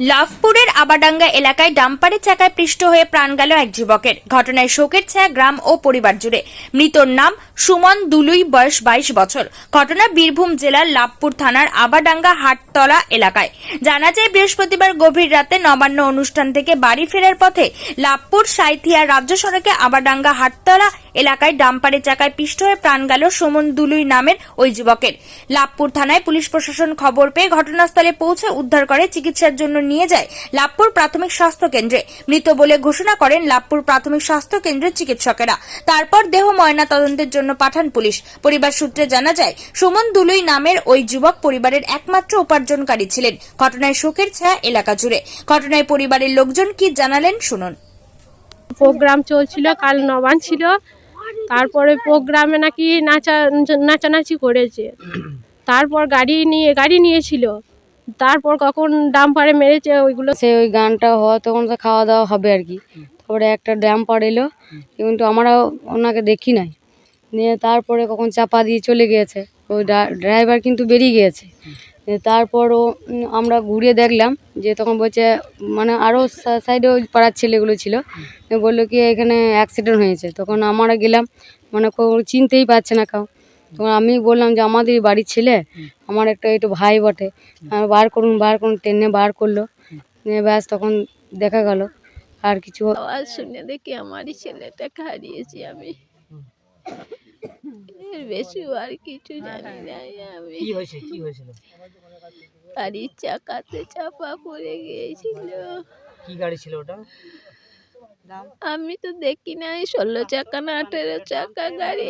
লাভপুরের আবাডাঙ্গা এলাকায় ডাম্পারের চাকায় পৃষ্ঠ হয়ে প্রাণ গেল এক যুবকের। ঘটনায় শোকের ছায়া গ্রাম ও পরিবার জুড়ে। মৃতর নাম সুমন দুলুই, বয়স বাইশ বছর। ঘটনা বীরভূম জেলার লাভপুর থানার আবাডাঙ্গা হাটতলা এলাকায়। জানা যায়, বৃহস্পতিবার গভীর রাতে নবান্ন অনুষ্ঠান থেকে বাড়ি ফেরার পথে লাভপুর সাইথিয়া রাজ্য সড়কে আবাডাঙ্গা হাটতলা এলাকায় ডাম্পারের চাকায় পিষ্ট হয়ে প্রাণ গেল সুমন দুলুই নামের ওই যুবকের। লাভপুর থানায় পুলিশ প্রশাসন খবর পেয়ে ঘটনাস্থলে পৌঁছে উদ্ধার করে চিকিৎসার জন্য নিয়ে যায় লাভপুর প্রাথমিক স্বাস্থ্য কেন্দ্রে। মৃত বলে ঘোষণা করেন লাভপুর প্রাথমিক স্বাস্থ্য কেন্দ্রের চিকিৎসকেরা। তারপর দেহ ময়না তদন্তের জন্য পাঠান পুলিশ। পরিবার সূত্রে জানা যায়, সুমন দুলুই নামের ওই যুবক পরিবারের একমাত্র উপার্জনকারী ছিলেন। ঘটনায় শোকের ছায়া এলাকা জুড়ে। ঘটনায় পরিবারের লোকজন কি জানালেন শুনুন। প্রোগ্রাম চলছিল, কাল নবান ছিল। তারপরে প্রোগ্রামে নাকি নাচা, নাচানাচি করেছে। তারপর গাড়ি নিয়ে, গাড়ি নিয়েছিল। তারপর কখন ডাম্পারে মেরেছে ওইগুলো? সে ওই গানটা হওয়া তখন তো খাওয়া দাওয়া হবে আর কি। তারপরে একটা ড্যাম্পার এলো, কিন্তু আমরা ওনাকে দেখি নাই। নিয়ে তারপরে কখন চাপা দিয়ে চলে গিয়েছে। ওই ড্রাইভার কিন্তু বেরিয়ে গিয়েছে। দিয়ে তারপর ও আমরা ঘুরে দেখলাম যে তখন বলছে মানে আরও সাইডে ওই পাড়ার ছেলেগুলো ছিল। বলল কি, এখানে অ্যাক্সিডেন্ট হয়েছে। তখন আমরা গেলাম মানে চিনতেই পারছে না কাউ। তখন আমি বললাম যে আমাদের বাড়ির ছেলে, আমার একটা একটু ভাই বটে। বার করুন বার করুন, ট্রেনে বার করল। ব্যাস তখন দেখা গেল, আর কিছু শুনে দেখি আমারই ছেলেটাকে হারিয়েছি আমি। এর বেশি আর কিছু জানি না আমি। কি হয়েছে কি হয়েছিল? গাড়ির চাকাতে চাপা পড়ে গিয়েছিল। কি গাড়ি ছিল ওটা? আমি তো দেখি নাই ষোলো চাকা না আঠেরো চাকা গাড়ি।